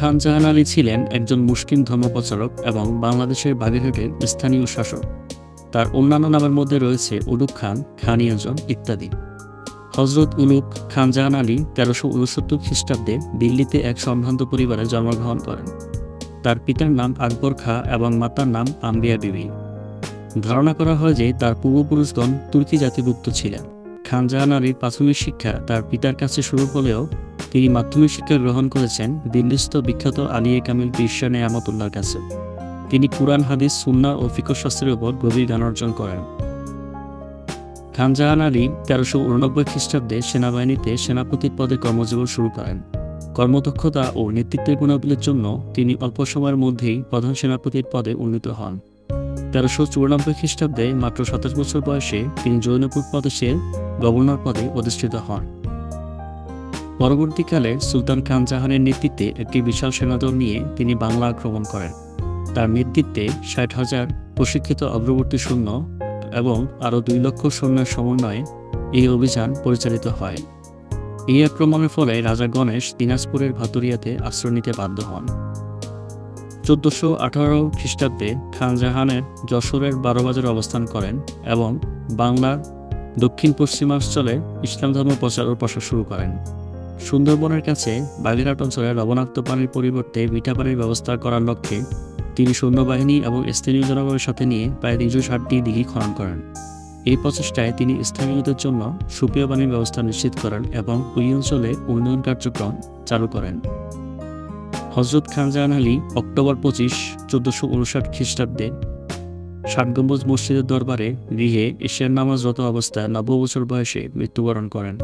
খান জাহান আলী ছিলেন একজন মুসলিম ধর্মপ্রচারক এবং বাংলাদেশের বাগেরহাটের স্থানীয় শাসক। তার অন্যান্য নামের মধ্যে রয়েছে উলুক খান খানিয়াজন ইত্যাদি। হজরত উলুক খান জাহান আলী তেরোশো উনসত্তর খ্রিস্টাব্দে দিল্লিতে এক সম্ভ্রান্ত পরিবারে জন্মগ্রহণ করেন। তার পিতার নাম আকবর খা এবং মাতার নাম আম্বিয়া বিবি। ধারণা করা হয় যে তার পূর্বপুরুষগণ তুর্কি জাতিভুক্ত ছিলেন। খান জাহান আলীর প্রাথমিক শিক্ষা তার পিতার কাছে শুরু হলেও তিনি মাধ্যমিক শিক্ষা গ্রহণ করেছেন দিল্লিস্থ বিখ্যাত আলিয়ে কামিল বিরসা নেয়ামতুল্লাহর কাছে। তিনি কুরআন, হাদিস সুন্না ও ফিকশাস্ত্রের উপর গভীর জ্ঞান অর্জন করেন। খানজাহান আলী তেরোশো উননব্বই খ্রিস্টাব্দে সেনাবাহিনীতে সেনাপতির পদে কর্মজীবন শুরু করেন। কর্মদক্ষতা ও নেতৃত্বের গুণাবলীর জন্য তিনি অল্প সময়ের মধ্যেই প্রধান সেনাপতির পদে উন্নীত হন। তেরোশো চুরানব্বই খ্রিস্টাব্দে মাত্র সাতাশ বছর বয়সে তিনি জৈনপুর প্রদেশের গভর্নর পদে অধিষ্ঠিত হন। পরবর্তীকালে সুলতান খান জাহানের নেতৃত্বে একটি বিশাল সেনাদল নিয়ে তিনি বাংলা আক্রমণ করেন। তার নেতৃত্বে ষাট হাজার প্রশিক্ষিত অগ্রবর্তী সৈন্য এবং আরও দুই লক্ষ সৈন্যের সমন্বয়ে এই অভিযান পরিচালিত হয়। এই আক্রমণের ফলে রাজা গণেশ দিনাজপুরের ভাতুরিয়াতে আশ্রয় নিতে বাধ্য হন। চোদ্দশো আঠারো খ্রিস্টাব্দে খান জাহানের যশোরের বারোবাজারে অবস্থান করেন এবং বাংলার দক্ষিণ পশ্চিমাঞ্চলে ইসলাম ধর্ম প্রচার ও প্রসার শুরু করেন। সুন্দরবনের কাছে বাগেরহাট অঞ্চলে লবণাক্ত পানির পরিবর্তে মিঠা পানির ব্যবস্থা করার লক্ষ্যে তিনি সৈন্যবাহিনী এবং স্থানীয় জনগণের সাথে নিয়ে প্রায় তিনশো ষাটটি দিঘি খনন করেন। এই প্রচেষ্টায় তিনি স্থানীয়দের জন্য সুপেয় পানির ব্যবস্থা নিশ্চিত করেন এবং ওই অঞ্চলে উন্নয়ন কার্যক্রম চালু করেন। হজরত খান জাহান আলী, অক্টোবর পঁচিশ, চোদ্দশো উনষাট খ্রিস্টাব্দে ষাট গম্বুজ মসজিদের দরবারে গৃহে এশিয়ার নামাজরত অবস্থায় নব্বই বছর বয়সে মৃত্যুবরণ করেন।